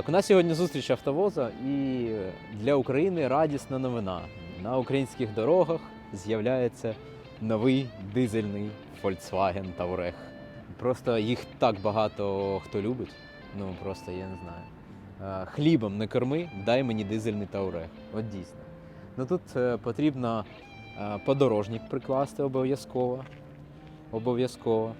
Так, у нас сьогодні зустріч автовоза, і для України радісна новина. На українських дорогах з'являється новий дизельний Volkswagen Touareg. Просто їх так багато хто любить. Ну просто я не знаю. Е, Хлібом не корми, дай мені дизельний Touareg. От дійсно. Ну тут е, потрібно е, подорожник прикласти обов'язково. Обов'язково.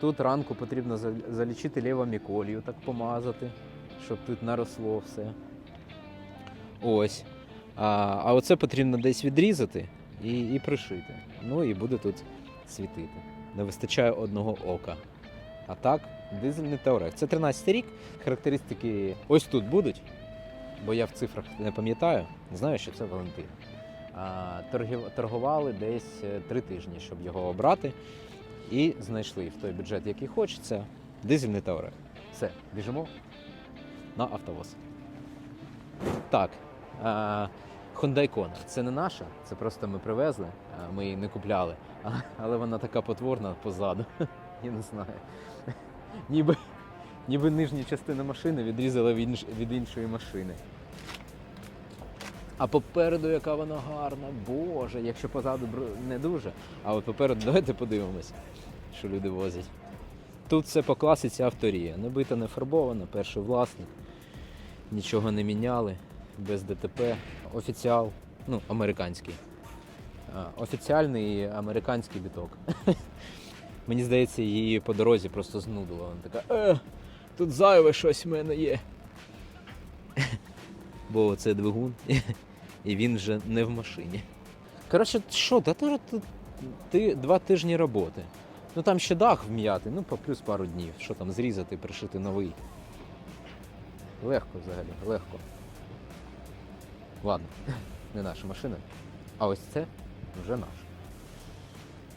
Тут ранку потрібно за- залічити лівоміколію, так помазати, щоб тут наросло все. Ось. А, а оце потрібно десь відрізати і, і пришити. Ну і буде тут світити. Не вистачає одного ока. А так, дизельний Touareg. Це 13 рік. Характеристики ось тут будуть, бо я в цифрах не пам'ятаю. Знаю, що це Валентин. А, торгували десь е, три тижні, щоб його обрати. І знайшли в той бюджет, який хочеться, дизельний Touareg. Все, біжимо на автовоз. Так. А, Hyundai Kona. Це не наша, це просто ми привезли, ми її не купляли. Але вона така потворна позаду. Я не знаю. Ніби, ніби нижня частина машини відрізала від, іншої машини. А попереду яка вона гарна, боже, якщо позаду не дуже. А от попереду давайте подивимось, що люди возять. Тут все по класиці авторія. Не бита, не фарбована, перший власник. Нічого не міняли, без ДТП. Офіціал, ну, американський. Офіціальний американський біток. Мені здається, її по дорозі просто знудило. Вона така, е, тут зайве щось в мене є. Бо це двигун, і він вже не в машині. Коротше, що, та теж ти, два тижні роботи. Ну там ще дах вм'яти, ну плюс пару днів. Що там зрізати, пришити новий. Легко взагалі, легко. Ладно, не наша машина. А ось це вже наша.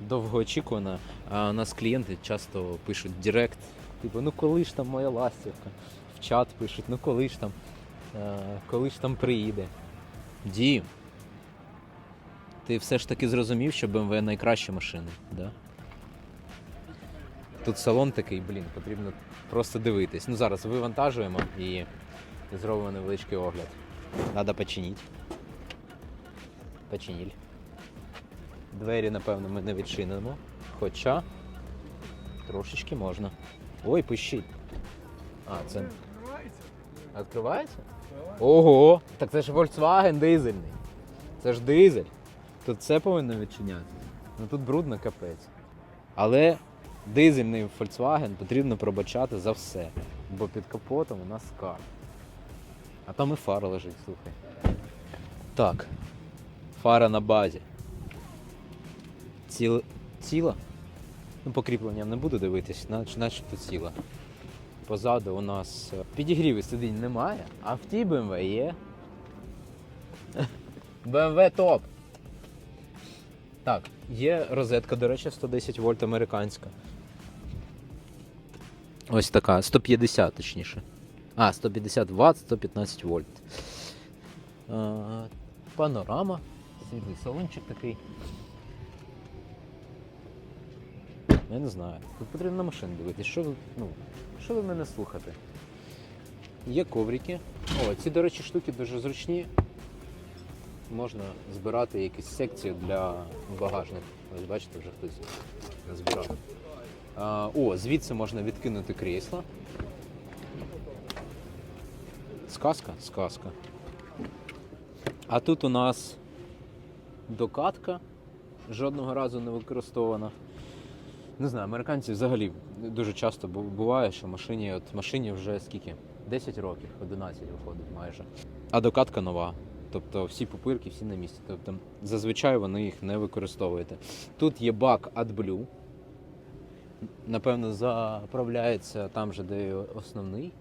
Довгоочікувана. А у нас клієнти часто пишуть директ, типу, ну коли ж там моя ластівка? В чат пишуть, ну коли ж там, е, коли ж там приїде. Дім. Ти все ж таки зрозумів, що BMW найкраща машина, да? Тут салон такий, блін, потрібно просто дивитись. Ну зараз вивантажуємо і зробимо невеличкий огляд. Надо починити. Починіль. Двері, напевно, ми не відчинимо. Хоча трошечки можна. Ой, пищить. А, це. Відкривається? Ого! Так це ж Volkswagen дизельний. Це ж дизель. Тут все повинно відчиняти. Ну тут брудно капець. Але дизельний Volkswagen потрібно пробачати за все. Бо під капотом у нас скар. А там і фара лежить, слухай. Так. Фара на базі. Ціл... Ціла? Ну, по кріпленням не буду дивитись, нач- начебто ціла. Позаду у нас е, підігрівів сидінь немає, а в тій BMW є. BMW топ. Так, є розетка, до речі, 110 вольт американська. Ось така, 150 точніше. А, 150 Вт, 115 вольт. Панорама, світлий салончик такий. Я не знаю. Тут потрібно на машину дивитися. Що ви, ну, що ви мене слухати? Є коврики. О, ці, до речі, штуки дуже зручні. Можна збирати якісь секції для багажних. Ось бачите, вже хтось збирав. А, о, звідси можна відкинути крісло. Сказка? Сказка. А тут у нас докатка. Жодного разу не використована. Не знаю, американці взагалі дуже часто буває, що машині, от машині вже скільки? 10 років, 11 виходить майже. А докатка нова. Тобто всі пупирки, всі на місці. Тобто зазвичай вони їх не використовуєте. Тут є бак AdBlue. Напевно, заправляється там же, де основний.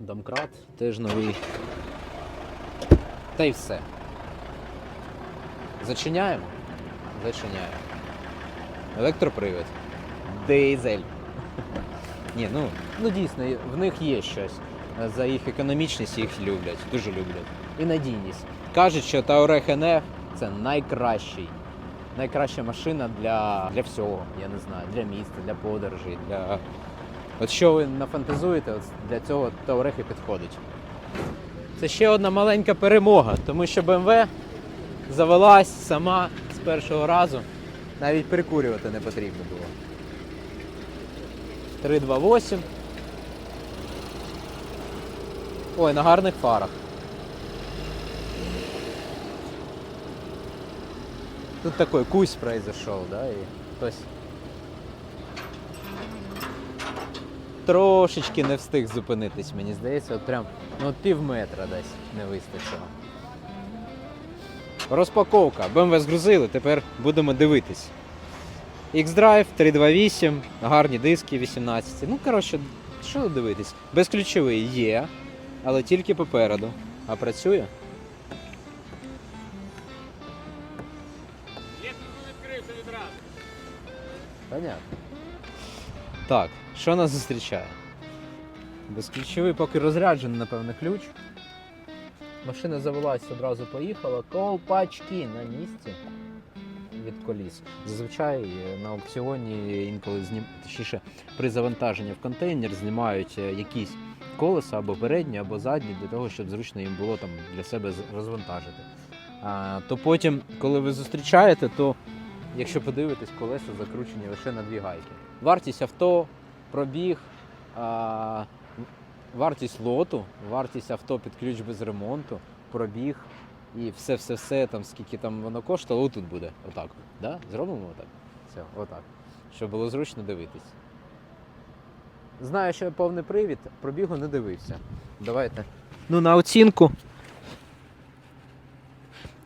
Домкрат теж новий. Та й все. Зачиняємо? Зачиняємо. Електропривід. Дизель. Ні, ну, ну дійсно, в них є щось. За їх економічність їх люблять, дуже люблять. І надійність. Кажуть, що NF це найкращий. Найкраща машина для, для всього, я не знаю, для міста, для подорожей, для От що ви нафантазуєте, от для цього Touareg і підходить. Це ще одна маленька перемога, тому що BMW завелась сама з першого разу. Навіть прикурювати не потрібно було. 328. Ой, на гарних фарах. Тут такой кусь произошел, да, і хтось трошечки не встиг зупинитись, мені здається, от прям ну, пів метра десь не вистачило. Розпаковка. BMW згрузили, тепер будемо дивитись. X-Drive 328, гарні диски 18. Ну, коротше, що дивитись? Безключовий є, але тільки попереду. А працює? Понятно. Так, що нас зустрічає? Безключовий поки розряджений, напевно, ключ. Машина завелась, одразу поїхала. Колпачки на місці від коліс. Зазвичай е, на аукціоні інколи знім... точніше, при завантаженні в контейнер знімають е, якісь колеса або передні, або задні, для того, щоб зручно їм було там для себе розвантажити. А, то потім, коли ви зустрічаєте, то якщо подивитись, колеса закручені лише на дві гайки. Вартість авто, пробіг, а, вартість лоту, вартість авто під ключ без ремонту, пробіг і все-все-все, там, скільки там воно коштувало, тут буде. Отак. Да? Зробимо отак? Все, отак. Щоб було зручно дивитись. Знаю, що повний привід, пробігу не дивився. Давайте. Ну, на оцінку.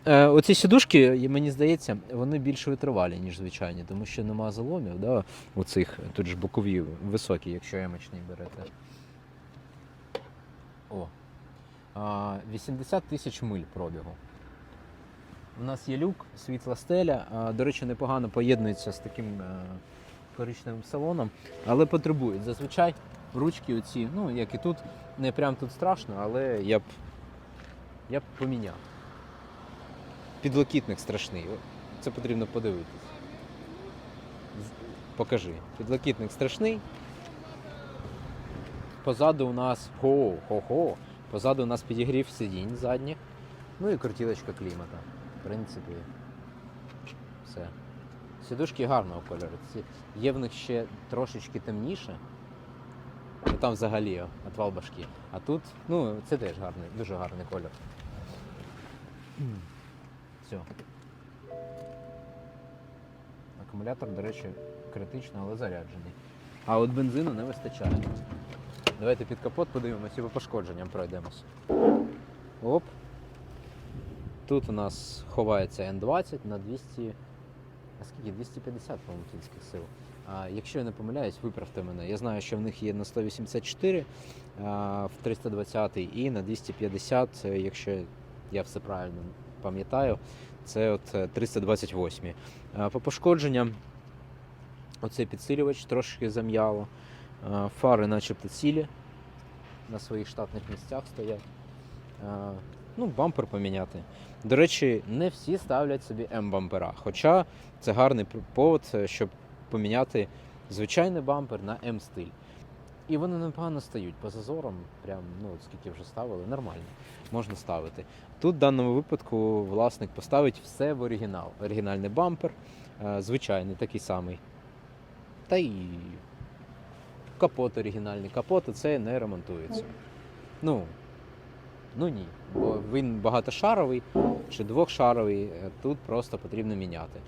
Е, оці сідушки, мені здається, вони більш витривалі, ніж звичайні, тому що нема заломів, да? оцих, тут ж бокові високі, якщо ямочні берете. О. А, 80 тисяч миль пробігу. У нас є люк, світла стеля. А, до речі, непогано поєднується з таким е, коричневим салоном, але потребують. Зазвичай ручки оці, ну як і тут, не прям тут страшно, але я б, я б поміняв. Підлокітник страшний. Це потрібно подивитись. Покажи. Підлокітник страшний. Позаду у нас хо, хо-хо. Позаду у нас підігрів сидінь задніх. Ну і крутілочка клімата. В принципі, все. Сідушки гарного кольору. Є в них ще трошечки темніше. Ну, там взагалі отвал башки. А тут, ну, це теж гарний, дуже гарний кольор. Все. Акумулятор, до речі, критично, але заряджений. А от бензину не вистачає. Давайте під капот подивимося і по пошкодженням пройдемось. Оп. Тут у нас ховається N20 на 200. А скільки? 250, по-моєму, сил. А якщо я не помиляюсь, виправте мене. Я знаю, що в них є на 184 а, в 320 і на 250, е, якщо я все правильно пам'ятаю, це от е, 328. По пошкодженням оцей підсилювач трошки зам'яло. Фари начебто цілі на своїх штатних місцях стоять. Ну, бампер поміняти. До речі, не всі ставлять собі М-бампера. Хоча це гарний повод, е, щоб поміняти звичайний бампер на М-стиль. І вони непогано стають по зазорам, прям, ну, скільки вже ставили, нормально. Можна ставити. Тут в даному випадку власник поставить все в оригінал. Оригінальний бампер, е, звичайний, такий самий. Та й капот оригінальний. Капот це не ремонтується. Ну, ну ні. Бо він багатошаровий чи двохшаровий, е, тут просто потрібно міняти.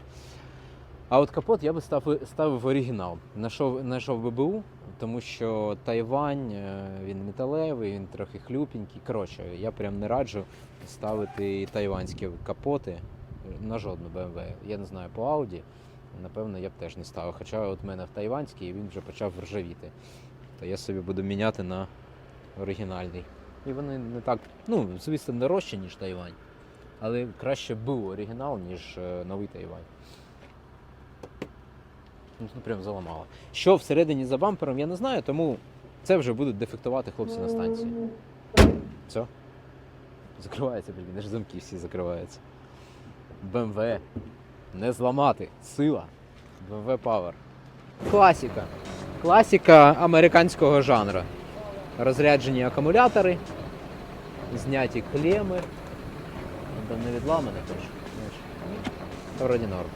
А от капот я би став, ставив в оригінал. Знайшов, знайшов ББУ, тому що Тайвань, е, він металевий, він трохи хлюпенький. Коротше, я прям не раджу ставити тайванські капоти на жодну BMW. Я не знаю по Audi, напевно, я б теж не ставив. Хоча от в мене в тайванський він вже почав ржавіти. То я собі буду міняти на оригінальний. І вони не так, ну, звісно, дорожчі, ніж Тайвань. Але краще був оригінал, ніж е, новий Тайвань. Ну, прям заламало. Що всередині за бампером, я не знаю, тому це вже будуть дефектувати хлопці на станції. Все. Закривається, блін, аж замки всі закриваються. BMW. Не зламати. Сила. BMW Power. Класіка. Класіка американського жанру. Розряджені акумулятори, зняті клеми. Не відламане теж. Вроді норм.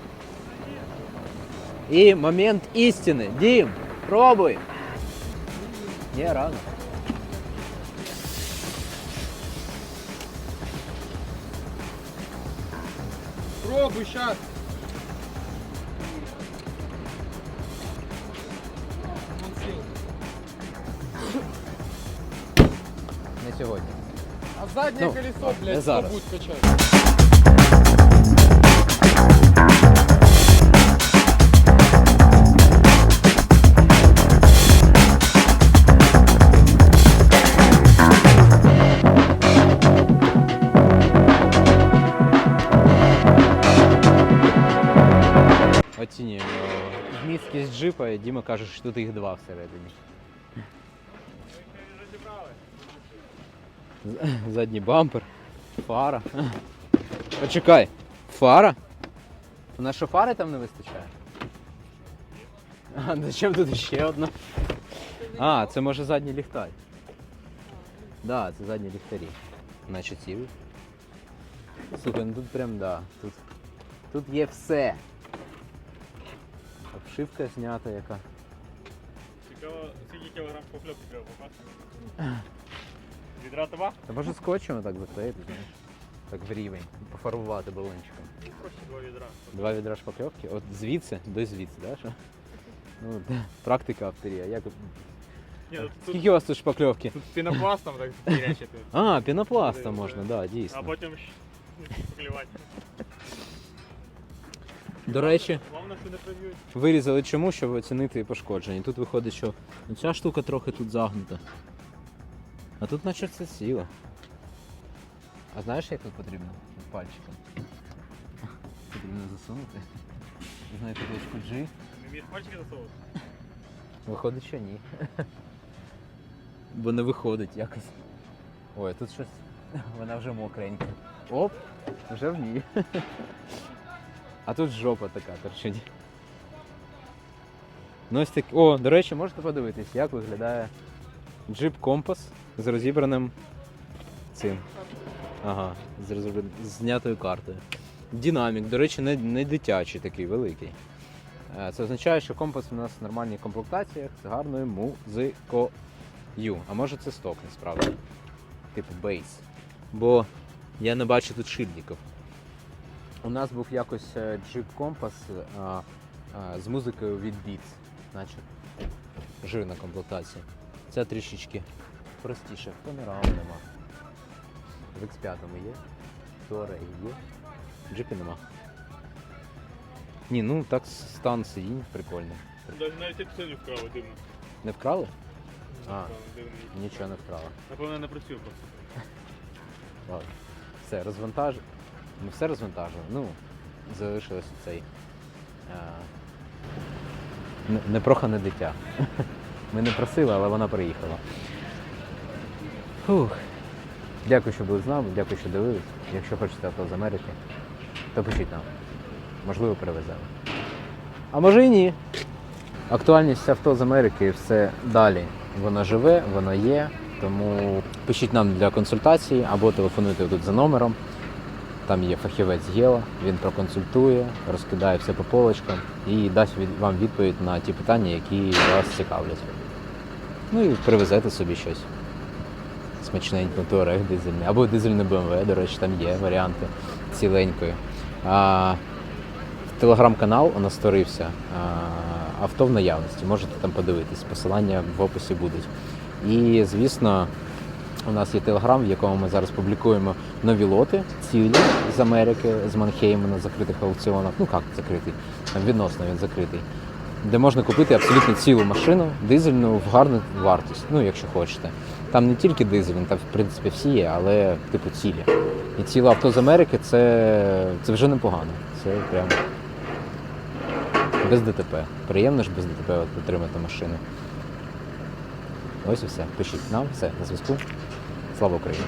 І момент істини. Дім, пробуй. Ні, рано. Пробуй сейчас. Не сьогодні. А заднее Ну, колесо, ладно, блядь, не кто зараз. будет качать? Діма каже, що тут їх два всередині. Задній бампер, фара. Почекай, фара? У нас що фари там не вистачає? А зачем тут ще одна? А, це може задній ліхтар. Да, це задні ліхтарі. Наче цілий. Слухай, ну тут прям да. Тут, тут є все. Обшивка знята яка. Цікаво, скільки кілограм покльопки треба попасти? Відра два? Та може скотчем так заклеїти, знаєш. Так в рівень. Пофарбувати балончиком. Проще два відра. Два відра шпакльовки. От звідси до звідси, да? Що? Ну, да. практика авторія. Як... Ні, ну, тут, Скільки у вас тут шпакльовки? тут пінопластом так хірячити. А, пінопластом можна, диви. да, А дійсно. потім щ- ну. До речі, вирізали чому, щоб оцінити пошкодження. Тут виходить, що ця штука трохи тут загнута. А тут наче все сіло. А знаєш, як тут потрібно? Пальчиком. Потрібно засунути. Знаю куточку G. Не вмієш пальчики засовувати? Виходить, що ні. Бо не виходить якось. Ой, тут щось. Вона вже мокренька. Оп, вже в ній. А тут жопа така торчить. Ну ось так. О, до речі, можете подивитись, як виглядає джип компас з розібраним цим. Ага, з розібраним з знятою картою. Динамік, до речі, не, не дитячий такий великий. Е, Це означає, що компас у нас в нормальній комплектаціях з гарною музикою. А може це сток насправді. Типу бейс. Бо я не бачу тут шильдиків. У нас був якось е, Jeep Compass а, а, з музикою від Beats, значить жирна комплектація. Це трішечки простіше. Панорами нема. В X5 є, Touareg є, Jeep нема. Ні, ну так стан сидінь прикольний. Навіть як це не вкрали, дивно. Не вкрали? Не А. дивно. Нічого не вкрали. Напевно, не працює просто. Ладно. Все, розвантаж... Ну, все розвантажили. Ну, залишилось цей. Непрохане дитя. Ми не просили, але вона приїхала. Фух. Дякую, що були з нами, дякую, що дивились. Якщо хочете авто з Америки, то пишіть нам. Можливо, перевеземо. А може і ні. Актуальність авто з Америки все далі. Воно живе, воно є. Тому пишіть нам для консультації або телефонуйте тут за номером. Там є фахівець Єла, він проконсультує, розкидає все по полочкам і дасть вам відповідь на ті питання, які вас цікавлять. Ну і привезете собі щось. Смачненько, туарег дизельний. Або дизельний BMW, до речі, там є варіанти ціленької. А, телеграм-канал у нас створився. Авто в наявності. Можете там подивитись. Посилання в описі будуть. І, звісно, у нас є телеграм, в якому ми зараз публікуємо нові лоти, цілі з Америки, з Манхейма на закритих аукціонах. Ну як закритий, там відносно він закритий. Де можна купити абсолютно цілу машину, дизельну в гарну вартість, ну якщо хочете. Там не тільки дизель, там в принципі всі є, але типу цілі. І ціле авто з Америки це, це вже непогано. Це прям без ДТП. Приємно ж без ДТП отримати машину. Ось і все. Пишіть нам, все, на зв'язку. Слава Україні!